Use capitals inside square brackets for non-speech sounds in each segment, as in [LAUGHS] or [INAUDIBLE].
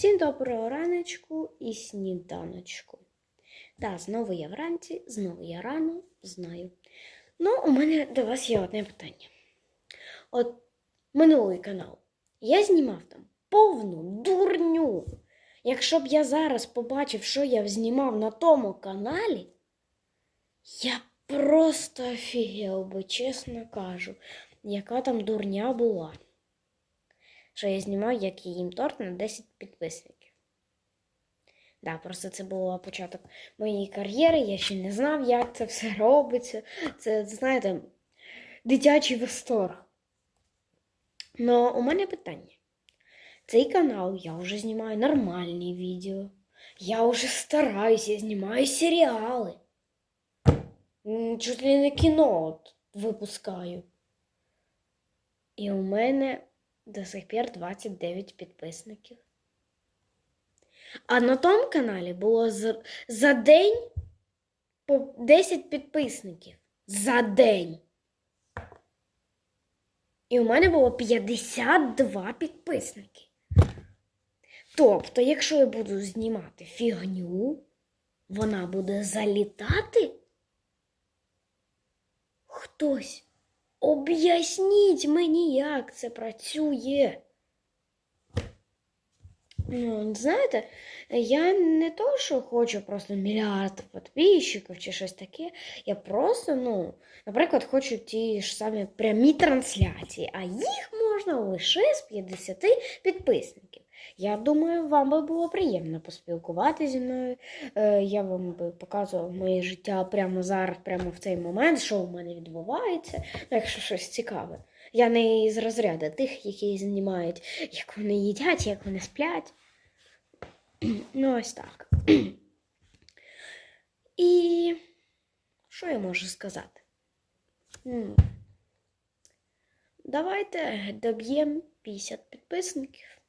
Всім доброго раночку і сніданочку. Да, знову я вранці, знову я рано, знаю. Ну, у мене до вас є одне питання. От минулий канал. Я знімав там повну дурню. Якщо б я зараз побачив, що я знімав на тому каналі, я просто офігел би, чесно кажу, яка там дурня була що я знімав, як я їм торт на 10 підписників. Да, просто це був початок моєї кар'єри, я ще не знав, як це все [LAUGHS] робиться. Це, знаєте, дитячий восторг. Но у мене питання. Цей канал я вже знімаю нормальні відео. Я вже стараюся, я знімаю серіали. Чуть ли не кіно от випускаю. І у мене до сих пір 29 підписників. А на тому каналі було за, за день по 10 підписників. За день. І у мене було 52 підписники. Тобто, якщо я буду знімати фігню, вона буде залітати? Хтось Об'ясніть мені, як це працює. Ну, знаєте, я не то, що хочу просто мільярд підписчиків чи щось таке. Я просто, ну, наприклад, хочу ті ж самі прямі трансляції, а їх можна лише з 50 підписників. Я думаю, вам би було приємно поспілкувати зі мною. Е, Я вам би показував моє життя прямо зараз, прямо в цей момент, що у мене відбувається, ну, якщо щось цікаве. Я не із розряду тих, які знімають, як вони їдять, як вони сплять. [CLEARS THROAT] Ну, ось так. І що я можу сказати? Давайте доб'ємо 50 підписників.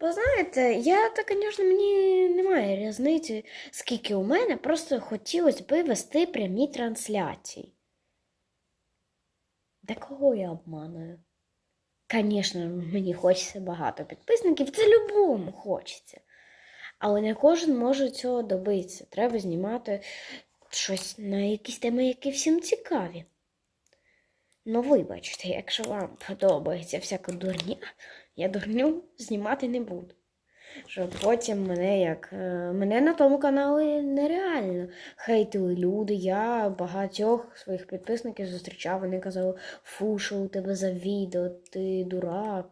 Бо знаєте, я то, звісно, мені немає різниці, скільки у мене, просто хотілося би вести прямі трансляції. Та кого я обманую? Звісно, мені хочеться багато підписників, це любому хочеться. Але не кожен може цього добитися. Треба знімати щось на якісь теми, які всім цікаві. Ну, вибачте, якщо вам подобається всяка дурня, я дурню знімати не буду. Щоб потім мене як. е, Мене на тому каналі нереально хейтили люди. Я багатьох своїх підписників зустрічав, вони казали, фу, що у тебе за відео, ти дурак.